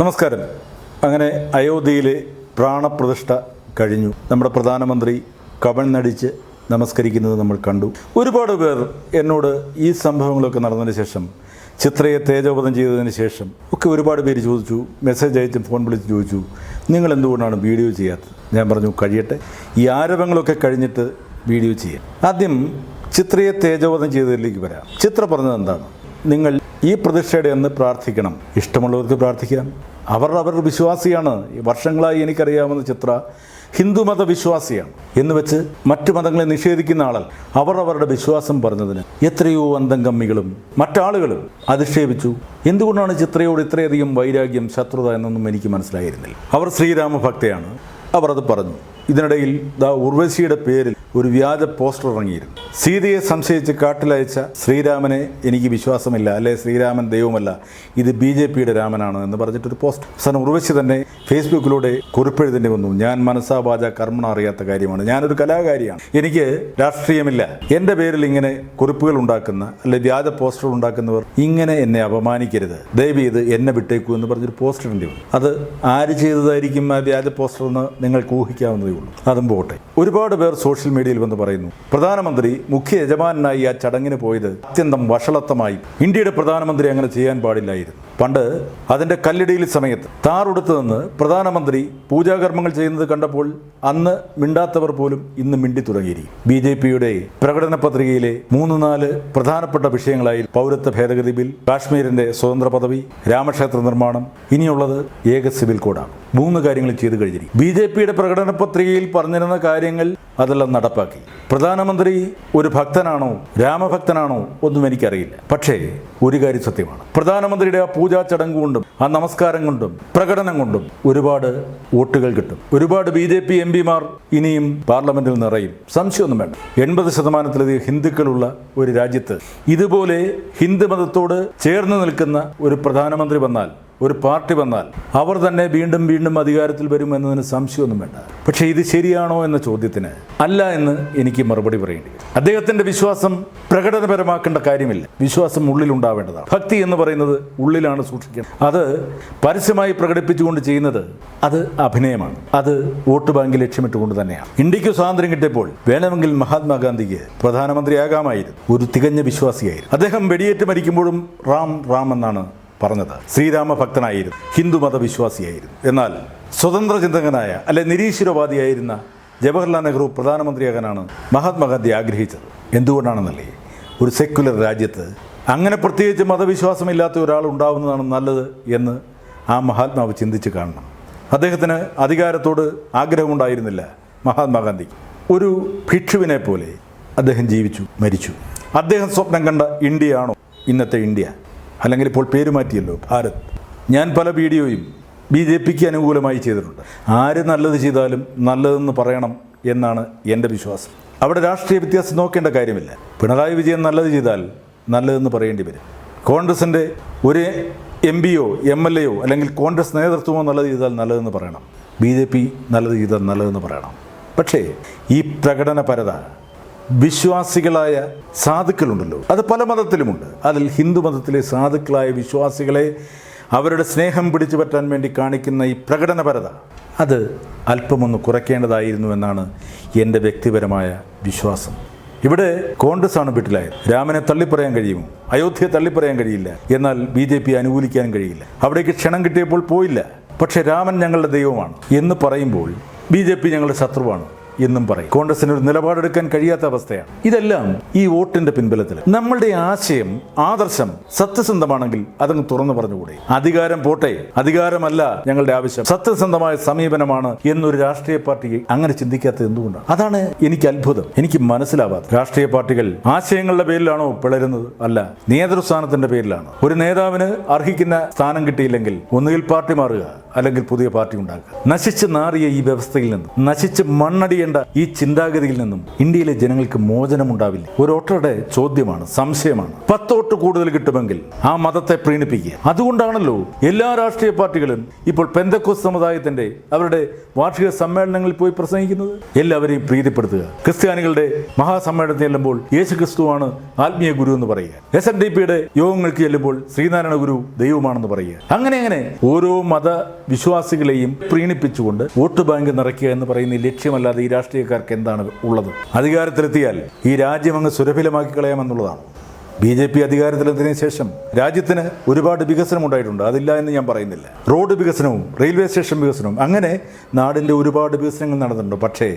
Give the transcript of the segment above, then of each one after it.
നമസ്കാരം. അങ്ങനെ അയോധ്യയിലെ പ്രാണപ്രതിഷ്ഠ കഴിഞ്ഞു. നമ്മുടെ പ്രധാനമന്ത്രി കവൺനടിച്ച് നമസ്കരിക്കുന്നത് നമ്മൾ കണ്ടു. ഒരുപാട് പേർ എന്നോട് ഈ സംഭവങ്ങളൊക്കെ നടന്നതിന് ശേഷം ചിത്രയെ തേജോപതം ചെയ്തതിന് ശേഷം ഒക്കെ ഒരുപാട് പേര് ചോദിച്ചു മെസ്സേജ് അയച്ചും ഫോൺ വിളിച്ച് ചോദിച്ചു നിങ്ങൾ എന്തുകൊണ്ടാണ് വീഡിയോ ചെയ്യാത്തത്? ഞാൻ പറഞ്ഞു കഴിയട്ടെ. ഈ ആരവങ്ങളൊക്കെ കഴിഞ്ഞിട്ട് വീഡിയോ ചെയ്യാം. ആദ്യം ചിത്രയെ തേജോവധം ചെയ്തതിലേക്ക് വരാം. ചിത്ര പറഞ്ഞത് എന്താണ് നിങ്ങൾ ഈ പ്രതിഷ്ഠയുടെ അന്ന് പ്രാർത്ഥിക്കണം. ഇഷ്ടമുള്ളവർക്ക് പ്രാർത്ഥിക്കാം. അവർ അവരുടെ വിശ്വാസിയാണ്. വർഷങ്ങളായി എനിക്കറിയാവുന്ന ചിത്ര ഹിന്ദുമത വിശ്വാസിയാണ് എന്ന് വെച്ച് മറ്റു മതങ്ങളെ നിഷേധിക്കുന്ന ആളൽ അവർ അവരുടെ വിശ്വാസം പറഞ്ഞതിന് എത്രയോ അന്തംഗമ്മികളും മറ്റാളുകളും അധിക്ഷേപിച്ചു. എന്തുകൊണ്ടാണ് ചിത്രയോട് ഇത്രയധികം വൈരാഗ്യം ശത്രുത എന്നൊന്നും എനിക്ക് മനസ്സിലായിരുന്നില്ല. അവർ ശ്രീരാമ ഭക്തയാണ് അവർ അത് പറഞ്ഞു. ഇതിനിടയിൽ ദാ ഉർവശിയുടെ പേരിൽ ഒരു വ്യാജ പോസ്റ്റർ ഇറങ്ങിയിരുന്നു. സീതയെ സംശയിച്ച് കാട്ടിലയച്ച ശ്രീരാമനെ എനിക്ക് വിശ്വാസമില്ല. അല്ലെ ശ്രീരാമൻ ദൈവമല്ല. ഇത് ബി ജെ പിയുടെ രാമനാണ് എന്ന് പറഞ്ഞിട്ടൊരു പോസ്റ്റ് അവസാനം ഉർവശി തന്നെ ഫേസ്ബുക്കിലൂടെ കുറിപ്പെഴുതേണ്ടി വന്നു. ഞാൻ മനസ്സാ വാച കർമ്മണ അറിയാത്ത കാര്യമാണ്. ഞാനൊരു കലാകാരിയാണ്. എനിക്ക് രാഷ്ട്രീയമില്ല. എന്റെ പേരിൽ ഇങ്ങനെ കുറിപ്പുകൾ ഉണ്ടാക്കുന്ന അല്ലെ വ്യാജ പോസ്റ്റർ ഉണ്ടാക്കുന്നവർ ഇങ്ങനെ എന്നെ അപമാനിക്കരുത്. ദയവ് ഇത് എന്നെ വിട്ടേക്കൂ എന്ന് പറഞ്ഞൊരു പോസ്റ്റർ വന്നു. അത് ആര് ചെയ്തതായിരിക്കും ആ വ്യാജ പോസ്റ്റർ എന്ന് നിങ്ങൾക്ക് ഊഹിക്കാവുന്നതേ ഉള്ളൂ. അതും പോട്ടെ. ഒരുപാട് പേർ സോഷ്യൽ മീഡിയയിൽ വന്ന് പറയുന്നു. പ്രധാനമന്ത്രി മുഖ്യ യജമാനായി ആ ചടങ്ങിന് പോയത് അത്യന്തം വഷളത്തമായി ഇന്ത്യയുടെ പ്രധാനമന്ത്രി അങ്ങനെ ചെയ്യാൻ പാടില്ലായിരുന്നു. പണ്ട് അതിന്റെ കല്ലിടിയിൽ സമയത്ത് താറുടുത്ത് നിന്ന് പ്രധാനമന്ത്രി പൂജാകർമ്മങ്ങൾ ചെയ്യുന്നത് കണ്ടപ്പോൾ അന്ന് മിണ്ടാത്തവർ പോലും ഇന്ന് മിണ്ടി തുടങ്ങിയിരിക്കും ബി ജെ പിയുടെ പ്രകടന പത്രികയിലെ മൂന്ന് നാല് പ്രധാനപ്പെട്ട വിഷയങ്ങളായി പൗരത്വ ഭേദഗതി ബിൽ കാശ്മീരിന്റെ സ്വതന്ത്ര പദവി രാമക്ഷേത്ര നിർമ്മാണം ഇനിയുള്ളത് ഏക സിവിൽ കോഡാണ്. മൂന്ന് കാര്യങ്ങൾ ചെയ്തു കഴിഞ്ഞിരിക്കും. ബി ജെ പിയുടെ പ്രകടന പത്രികയിൽ പറഞ്ഞിരുന്ന കാര്യങ്ങൾ അതെല്ലാം നടപ്പാക്കി. പ്രധാനമന്ത്രി ഒരു ഭക്തനാണോ രാമഭക്തനാണോ ഒന്നും എനിക്കറിയില്ല. പക്ഷേ ഒരു കാര്യം സത്യമാണ്. പ്രധാനമന്ത്രിയുടെ ആ പൂജാ ചടങ്ങ് കൊണ്ടും ആ നമസ്കാരം കൊണ്ടും പ്രകടനം കൊണ്ടും ഒരുപാട് വോട്ടുകൾ കിട്ടും. ഒരുപാട് ബി ജെ പി എം പിമാർ ഇനിയും പാർലമെന്റിൽ നിറയും. സംശയമൊന്നും വേണ്ട. എൺപത് ശതമാനത്തിലധികം ഹിന്ദുക്കളുള്ള ഒരു രാജ്യത്ത് ഇതുപോലെ ഹിന്ദു മതത്തോട് ചേർന്ന് നിൽക്കുന്ന ഒരു പ്രധാനമന്ത്രി വന്നാൽ ഒരു പാർട്ടി വന്നാൽ അവർ തന്നെ വീണ്ടും വീണ്ടും അധികാരത്തിൽ വരും എന്നതിന് സംശയമൊന്നും വേണ്ട. പക്ഷേ ഇത് ശരിയാണോ എന്ന ചോദ്യത്തിന് അല്ല എന്ന് എനിക്ക് മറുപടി പറയേണ്ടി വരും. അദ്ദേഹത്തിന്റെ വിശ്വാസം പ്രകടനപരമാക്കേണ്ട കാര്യമില്ല. വിശ്വാസം ഉള്ളിലുണ്ടാവേണ്ടതാണ് ഭക്തി എന്ന് പറയുന്നത് ഉള്ളിലാണ് സൂക്ഷിക്കുന്നത് അത് പരസ്യമായി പ്രകടിപ്പിച്ചുകൊണ്ട് ചെയ്യുന്നത് അത് അഭിനയമാണ്. അത് വോട്ട് ബാങ്ക് ലക്ഷ്യമിട്ടുകൊണ്ട് തന്നെയാണ്. ഇന്ത്യയ്ക്ക് സ്വാതന്ത്ര്യം കിട്ടിയപ്പോൾ വേണമെങ്കിൽ മഹാത്മാഗാന്ധിക്ക് പ്രധാനമന്ത്രിയാകാമായിരുന്നു. ഒരു തികഞ്ഞ വിശ്വാസിയായിരുന്നു. അദ്ദേഹം വെടിയേറ്റ് മരിക്കുമ്പോഴും റാം റാം എന്നാണ് പറഞ്ഞത്. ശ്രീരാമ ഭക്തനായിരുന്നു ഹിന്ദുമത വിശ്വാസിയായിരുന്നു എന്നാൽ സ്വതന്ത്ര ചിന്തകനായ അല്ലെ നിരീശ്വരവാദിയായിരുന്ന ജവഹർലാൽ നെഹ്റു പ്രധാനമന്ത്രിയാകാനാണ് മഹാത്മാഗാന്ധി ആഗ്രഹിച്ചത്. എന്തുകൊണ്ടാണെന്നല്ലേ? ഒരു സെക്യുലർ രാജ്യത്ത് അങ്ങനെ പ്രത്യേകിച്ച് മതവിശ്വാസമില്ലാത്ത ഒരാൾ ഉണ്ടാവുന്നതാണ് നല്ലത് എന്ന് ആ മഹാത്മാവ് ചിന്തിച്ച് കാണണം. അദ്ദേഹത്തിന് അധികാരത്തോട് ആഗ്രഹമുണ്ടായിരുന്നില്ല മഹാത്മാഗാന്ധി. ഒരു ഭിക്ഷുവിനെ പോലെ അദ്ദേഹം ജീവിച്ചു മരിച്ചു. അദ്ദേഹം സ്വപ്നം കണ്ട ഇന്ത്യയാണോ ഇന്നത്തെ ഇന്ത്യ? അല്ലെങ്കിൽ ഇപ്പോൾ പേര് മാറ്റിയല്ലോ ഭാരത്. ഞാൻ പല വീഡിയോയും ബി ജെ പിക്ക് അനുകൂലമായി ചെയ്തിട്ടുണ്ട്. ആര് നല്ലത് ചെയ്താലും നല്ലതെന്ന് പറയണം എന്നാണ് എന്റെ വിശ്വാസം. അവിടെ രാഷ്ട്രീയ വ്യത്യാസം നോക്കേണ്ട കാര്യമില്ല. പിണറായി വിജയൻ നല്ലത് ചെയ്താൽ നല്ലതെന്ന് പറയേണ്ടി വരും. കോൺഗ്രസിന്റെ ഒരു എം പിയോ എം എൽ എയോ അല്ലെങ്കിൽ കോൺഗ്രസ് നേതൃത്വമോ നല്ലത് ചെയ്താൽ നല്ലതെന്ന് പറയണം. ബി ജെ പി നല്ലത് ചെയ്താൽ നല്ലതെന്ന് പറയണം. പക്ഷേ ഈ പ്രകടനപരത വിശ്വാസികളായ സാധുക്കളുണ്ടല്ലോ. അത് പല മതത്തിലുമുണ്ട്. അതിൽ ഹിന്ദു മതത്തിലെ സാധുക്കളായ വിശ്വാസികളെ അവരുടെ സ്നേഹം പിടിച്ചു പറ്റാൻ വേണ്ടി കാണിക്കുന്ന ഈ പ്രകടനപരത അത് അല്പമൊന്ന് കുറയ്ക്കേണ്ടതായിരുന്നു എന്നാണ് എന്റെ വ്യക്തിപരമായ വിശ്വാസം. ഇവിടെ കോൺഗ്രസ് ആണ് വീട്ടിലായത്. രാമനെ തള്ളിപ്പറയാൻ കഴിയുമോ? അയോധ്യയെ തള്ളിപ്പറയാൻ കഴിയില്ല. എന്നാൽ ബി ജെ പി അനുകൂലിക്കാൻ കഴിയില്ല. അവിടേക്ക് ക്ഷണം കിട്ടിയപ്പോൾ പോയില്ല. പക്ഷേ രാമൻ ഞങ്ങളുടെ ദൈവമാണ് എന്ന് പറയുമ്പോൾ ബി ജെ പി ഞങ്ങളുടെ ശത്രുവാണ്. എന്നും പറയും. കോൺഗ്രസിന് ഒരു നിലപാടെടുക്കാൻ കഴിയാത്ത അവസ്ഥയാണ്. ഇതെല്ലാം ഈ വോട്ടിന്റെ പിൻബലത്തിൽ നമ്മളുടെ ആശയം ആദർശം സത്യസന്ധമാണെങ്കിൽ അതങ്ങ് തുറന്നു പറഞ്ഞുകൂടെ? അധികാരം പോട്ടെ. അധികാരമല്ല ഞങ്ങളുടെ ആവശ്യം. സത്യസന്ധമായ സമീപനമാണ് എന്നൊരു രാഷ്ട്രീയ പാർട്ടി അങ്ങനെ ചിന്തിക്കാത്തത് എന്തുകൊണ്ടാണ്? അതാണ് എനിക്ക് അത്ഭുതം. എനിക്ക് മനസ്സിലാവാത്ത രാഷ്ട്രീയ പാർട്ടികൾ ആശയങ്ങളുടെ പേരിലാണോ പിളരുന്നത്? അല്ല. നേതൃസ്ഥാനത്തിന്റെ പേരിലാണ്? ഒരു നേതാവിന് അർഹിക്കുന്ന സ്ഥാനം കിട്ടിയില്ലെങ്കിൽ ഒന്നുകിൽ പാർട്ടി മാറുക. അല്ലെങ്കിൽ പുതിയ പാർട്ടി ഉണ്ടാക്കുക. നശിച്ച് നാറിയ ഈ വ്യവസ്ഥയിൽ നിന്നും നശിച്ച് മണ്ണടിയേണ്ട ഈ ചിന്താഗതിയിൽ നിന്നും ഇന്ത്യയിലെ ജനങ്ങൾക്ക് മോചനമുണ്ടാവില്ല. ഒരു വോട്ടറുടെ ചോദ്യമാണ് സംശയമാണ്. പത്തോട്ട് കൂടുതൽ കിട്ടുമെങ്കിൽ ആ മതത്തെ പ്രീണിപ്പിക്കുക. അതുകൊണ്ടാണല്ലോ എല്ലാ രാഷ്ട്രീയ പാർട്ടികളും ഇപ്പോൾ പെന്തക്കോസ് സമുദായത്തിന്റെ അവരുടെ വാർഷിക സമ്മേളനങ്ങളിൽ പോയി പ്രസംഗിക്കുന്നത്. എല്ലാവരെയും പ്രീതിപ്പെടുത്തുക. ക്രിസ്ത്യാനികളുടെ മഹാസമ്മേളനത്തിൽ ചെല്ലുമ്പോൾ യേശു ക്രിസ്തുവാണ് ആത്മീയ ഗുരു എന്ന് പറയുക. എസ് എൻ ഡി പിയുടെ യോഗങ്ങൾക്ക് ചെല്ലുമ്പോൾ ശ്രീനാരായണ ഗുരു ദൈവമാണെന്ന് പറയുക. അങ്ങനെ അങ്ങനെ ഓരോ മത വിശ്വാസികളെയും പ്രീണിപ്പിച്ചുകൊണ്ട് വോട്ട് ബാങ്ക് നിറയ്ക്കുക എന്ന് പറയുന്ന ലക്ഷ്യമല്ലാതെ ഈ രാഷ്ട്രീയക്കാർക്ക് എന്താണ് ഉള്ളത്? അധികാരത്തിലെത്തിയാൽ ഈ രാജ്യം അങ്ങ് സുരഭിലമാക്കി കളയാമെന്നുള്ളതാണ്. ബി ജെ പി അധികാരത്തിലെത്തിയതിനു ശേഷം രാജ്യത്തിന് ഒരുപാട് വികസനം ഉണ്ടായിട്ടുണ്ട്. അതില്ല എന്ന് ഞാൻ പറയുന്നില്ല. റോഡ് വികസനവും റെയിൽവേ സ്റ്റേഷൻ വികസനവും അങ്ങനെ നാടിന്റെ ഒരുപാട് വികസനങ്ങൾ നടന്നിട്ടുണ്ട്. പക്ഷേ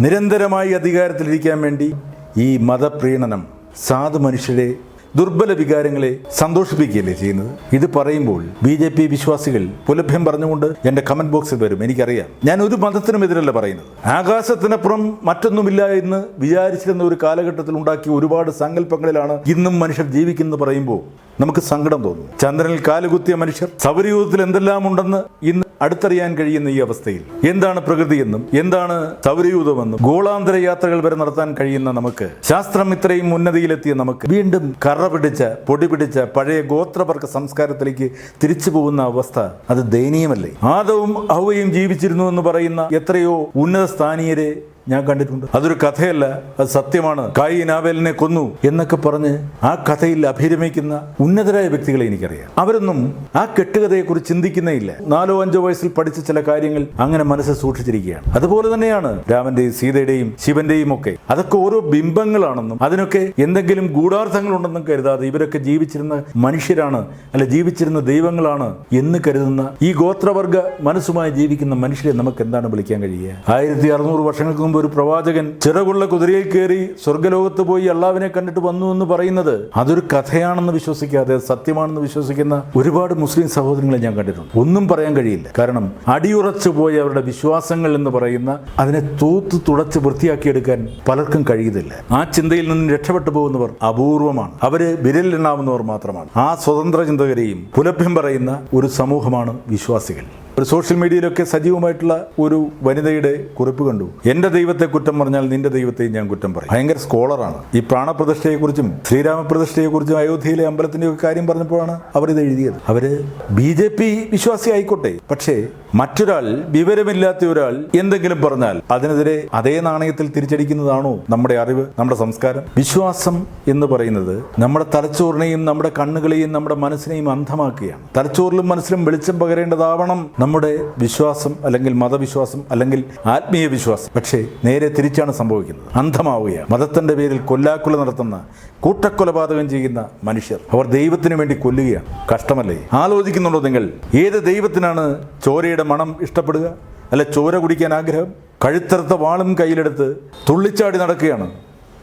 നിരന്തരമായി അധികാരത്തിലിരിക്കാൻ വേണ്ടി ഈ മതപ്രീണനം സാധു മനുഷ്യരെ ദുർബല വികാരങ്ങളെ സന്തോഷിപ്പിക്കുകയല്ലേ ചെയ്യുന്നത്? ഇത് പറയുമ്പോൾ ബി ജെ പി വിശ്വാസികൾ പുലഭ്യം പറഞ്ഞുകൊണ്ട് എന്റെ കമന്റ് ബോക്സിൽ വരും. എനിക്കറിയാം. ഞാൻ ഒരു മതത്തിനും എതിരല്ല പറയുന്നത്. ആകാശത്തിനപ്പുറം മറ്റൊന്നുമില്ല എന്ന് വിചാരിച്ചിരുന്ന ഒരു കാലഘട്ടത്തിൽ ഉണ്ടാക്കിയ ഒരുപാട് സങ്കല്പങ്ങളിലാണ് ഇന്നും മനുഷ്യർ ജീവിക്കുന്നത് പറയുമ്പോൾ നമുക്ക് സങ്കടം തോന്നും ചന്ദ്രനിൽ കാലുകുത്തിയ മനുഷ്യർ സൗരയൂഥത്തിൽ എന്തെല്ലാം ഉണ്ടെന്ന് ഇന്ന് അടുത്തറിയാൻ കഴിയുന്ന ഈ അവസ്ഥയിൽ എന്താണ് പ്രകൃതിയെന്നും എന്താണ് സൗരയൂഥമെന്നും ഗോളാന്തര യാത്രകൾ വരെ നടത്താൻ കഴിയുന്ന നമുക്ക് ശാസ്ത്രം ഇത്രയും ഉന്നതിയിലെത്തിയ നമുക്ക് വീണ്ടും കറ പിടിച്ച പൊടി പിടിച്ച പഴയ ഗോത്രവർഗ സംസ്കാരത്തിലേക്ക് തിരിച്ചു പോകുന്ന അവസ്ഥ അത് ദയനീയമല്ലേ? ആദവും ഹവയും ജീവിച്ചിരുന്നു എന്ന് പറയുന്ന എത്രയോ ഉന്നത സ്ഥാനീയരെ ഞാൻ കണ്ടിട്ടുണ്ട്. അതൊരു കഥയല്ല അത് സത്യമാണ്. കായി നാവലിനെ കൊന്നു എന്നൊക്കെ പറഞ്ഞ് ആ കഥയിൽ അഭിരമിക്കുന്ന ഉന്നതരായ വ്യക്തികളെ എനിക്കറിയാം. അവരൊന്നും ആ കെട്ടുകഥയെക്കുറിച്ച് ചിന്തിക്കുന്നേയില്ല. നാലോ അഞ്ചോ വയസ്സിൽ പഠിച്ച ചില കാര്യങ്ങൾ അങ്ങനെ മനസ്സിൽ സൂക്ഷിച്ചിരിക്കുകയാണ്. അതുപോലെ തന്നെയാണ് രാമന്റെയും സീതയുടെയും ശിവന്റെയും ഒക്കെ. അതൊക്കെ ഓരോ ബിംബങ്ങളാണെന്നും അതിനൊക്കെ എന്തെങ്കിലും ഗൂഢാർത്ഥങ്ങളുണ്ടെന്നും കരുതാതെ ഇവരൊക്കെ ജീവിച്ചിരുന്ന മനുഷ്യരാണ് അല്ല ജീവിച്ചിരുന്ന ദൈവങ്ങളാണ് എന്ന് കരുതുന്ന ഈ ഗോത്രവർഗ മനസ്സുമായി ജീവിക്കുന്ന മനുഷ്യരെ നമുക്ക് എന്താണ് വിളിക്കാൻ കഴിയുക? ആയിരത്തി അറുന്നൂറ് വർഷങ്ങൾക്ക് മുമ്പ് ഒരു പ്രവാചകൻ ചിറകുള്ള കുതിരയിൽ കയറി സ്വർഗലോകത്ത് പോയി അള്ളാവിനെ കണ്ടിട്ട് വന്നു എന്ന് പറയുന്നത് അതൊരു കഥയാണെന്ന് വിശ്വസിക്കാതെ സത്യമാണെന്ന് വിശ്വസിക്കുന്ന ഒരുപാട് മുസ്ലിം സഹോദരങ്ങളെ ഞാൻ കണ്ടിട്ടുണ്ട്. ഒന്നും പറയാൻ കഴിയില്ല. കാരണം അടിയുറച്ചു പോയ അവരുടെ വിശ്വാസങ്ങൾ എന്ന് പറയുന്ന അതിനെ തൂത്ത് തുടച്ച് വൃത്തിയാക്കിയെടുക്കാൻ പലർക്കും കഴിയുന്നില്ല. ആ ചിന്തയിൽ നിന്ന് രക്ഷപ്പെട്ടു പോകുന്നവർ അപൂർവമാണ്. അവർ വിരലിലെണ്ണാവുന്നവർ മാത്രമാണ്. ആ സ്വതന്ത്ര ചിന്തകരെയും പുലഭ്യം പറയുന്ന ഒരു സമൂഹമാണ് വിശ്വാസികൾ. ഒരു സോഷ്യൽ മീഡിയയിലൊക്കെ സജീവമായിട്ടുള്ള ഒരു വനിതയുടെ കുറിപ്പ് കണ്ടു. എന്റെ ദൈവത്തെ കുറ്റം പറഞ്ഞാൽ നിന്റെ ദൈവത്തെയും ഞാൻ കുറ്റം പറയും. ഭയങ്കര സ്കോളറാണ് ഈ പ്രാണപ്രതിഷ്ഠയെക്കുറിച്ചും ശ്രീരാമപ്രതിഷ്ഠയെക്കുറിച്ചും അയോധ്യയിലെ അമ്പലത്തിന്റെ ഒക്കെ കാര്യം പറഞ്ഞപ്പോഴാണ് അവർ ഇത് എഴുതിയത്. അവർ ബി ജെ പി വിശ്വാസി ആയിക്കോട്ടെ പക്ഷേ മറ്റൊരാൾ വിവരമില്ലാത്ത ഒരാൾ എന്തെങ്കിലും പറഞ്ഞാൽ അതിനെതിരെ അതേ നാണയത്തിൽ തിരിച്ചടിക്കുന്നതാണോ നമ്മുടെ അറിവ് നമ്മുടെ സംസ്കാരം? വിശ്വാസം എന്ന് പറയുന്നത് നമ്മുടെ തലച്ചോറിനെയും നമ്മുടെ കണ്ണുകളെയും നമ്മുടെ മനസ്സിനെയും അന്ധമാക്കുകയാണ്. തലച്ചോറിലും മനസ്സിലും വെളിച്ചം പകരേണ്ടതാവണം നമ്മുടെ വിശ്വാസം അല്ലെങ്കിൽ മതവിശ്വാസം അല്ലെങ്കിൽ ആത്മീയ വിശ്വാസം. പക്ഷേ നേരെ തിരിച്ചാണ് സംഭവിക്കുന്നത്. അന്ധമാവുകയാണ്. മതത്തിന്റെ പേരിൽ കൊല്ലാക്കൊല നടത്തുന്ന കൂട്ടക്കൊലപാതകം ചെയ്യുന്ന മനുഷ്യർ അവർ ദൈവത്തിന് വേണ്ടി കൊല്ലുകയാണ്. കഷ്ടമല്ലേ? ആലോചിക്കുന്നുണ്ടോ നിങ്ങൾ? ഏത് ദൈവത്തിനാണ് ചോരയുടെ മണം ഇഷ്ടപ്പെടുക അല്ല ചോര കുടിക്കാൻ ആഗ്രഹം കഴുത്തറുത്ത വാളും കയ്യിലെടുത്ത് തുള്ളിച്ചാടി നടക്കുകയാണ്.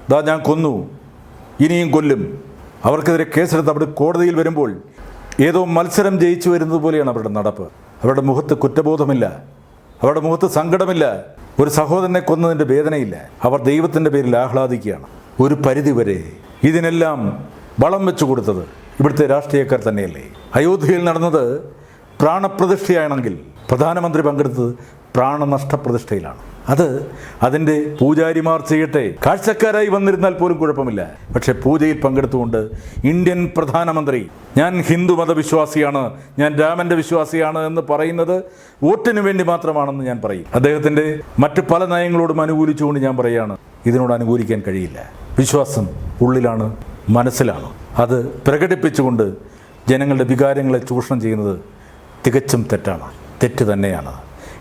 ദാ ഞാൻ കൊന്നു ഇനിയും കൊല്ലും. അവർക്കെതിരെ കേസെടുത്ത് അവിടെ കോടതിയിൽ വരുമ്പോൾ ഏതോ മത്സരം ജയിച്ചു വരുന്നത് പോലെയാണ് അവരുടെ നടപ്പ്. അവരുടെ മുഖത്ത് കുറ്റബോധമില്ല അവരുടെ മുഖത്ത് സങ്കടമില്ല ഒരു സഹോദരനെ കൊന്നതിന്റെ വേദനയില്ല. അവർ ദൈവത്തിന്റെ പേരിൽ ആഹ്ലാദിക്കുകയാണ്. ഒരു പരിധിവരെ ഇതിനെല്ലാം വളം വെച്ചു കൊടുത്തത് ഇവിടുത്തെ രാഷ്ട്രീയക്കാർ തന്നെയല്ലേ? അയോധ്യയിൽ നടന്നത് പ്രാണപ്രതിഷ്ഠയാണെങ്കിൽ പ്രധാനമന്ത്രി പങ്കെടുത്തത് പ്രാണനഷ്ടപ്രതിഷ്ഠയിലാണ്. അത് അതിന്റെ പൂജാരിമാർ ചെയ്യട്ടെ. കാഴ്ചക്കാരായി വന്നിരുന്നാൽ പോലും കുഴപ്പമില്ല. പക്ഷേ പൂജയിൽ പങ്കെടുത്തുകൊണ്ട് ഇന്ത്യൻ പ്രധാനമന്ത്രി ഞാൻ ഹിന്ദു മതവിശ്വാസിയാണ് ഞാൻ രാമന്റെ വിശ്വാസിയാണ് എന്ന് പറയുന്നത് വോട്ടിന് വേണ്ടി മാത്രമാണെന്ന് ഞാൻ പറയും. അദ്ദേഹത്തിന്റെ മറ്റ് പല നയങ്ങളോടും അനുകൂലിച്ചുകൊണ്ട് ഞാൻ പറയുകയാണ് ഇതിനോട് അനുകൂലിക്കാൻ കഴിയില്ല. വിശ്വാസം ഉള്ളിലാണ് മനസ്സിലാണ്. അത് പ്രകടിപ്പിച്ചുകൊണ്ട് ജനങ്ങളുടെ വികാരങ്ങളെ ചൂഷണം ചെയ്യുന്നത് തികച്ചും തെറ്റാണ്. തെറ്റ് തന്നെയാണ്.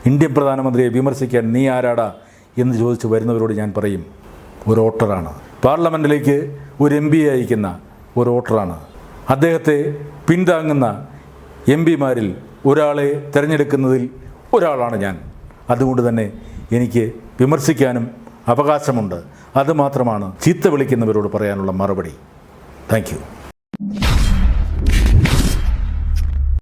ഇന്ത്യൻ പ്രധാനമന്ത്രിയെ വിമർശിക്കാൻ നീ ആരാടാ എന്ന് ചോദിച്ച് വരുന്നവരോട് ഞാൻ പറയും ഒരു വോട്ടറാണ്. പാർലമെന്റിലേക്ക് ഒരു എം പി അയക്കുന്ന ഒരു വോട്ടറാണ്. അദ്ദേഹത്തെ പിന്താങ്ങുന്ന എം പിമാരിൽ ഒരാളെ തിരഞ്ഞെടുക്കുന്നതിൽ ഒരാളാണ് ഞാൻ. അതുകൊണ്ട് തന്നെ എനിക്ക് വിമർശിക്കാനും അവകാശമുണ്ട്. അതുമാത്രമാണ് ചീത്ത വിളിക്കുന്നവരോട് പറയാനുള്ള മറുപടി. താങ്ക്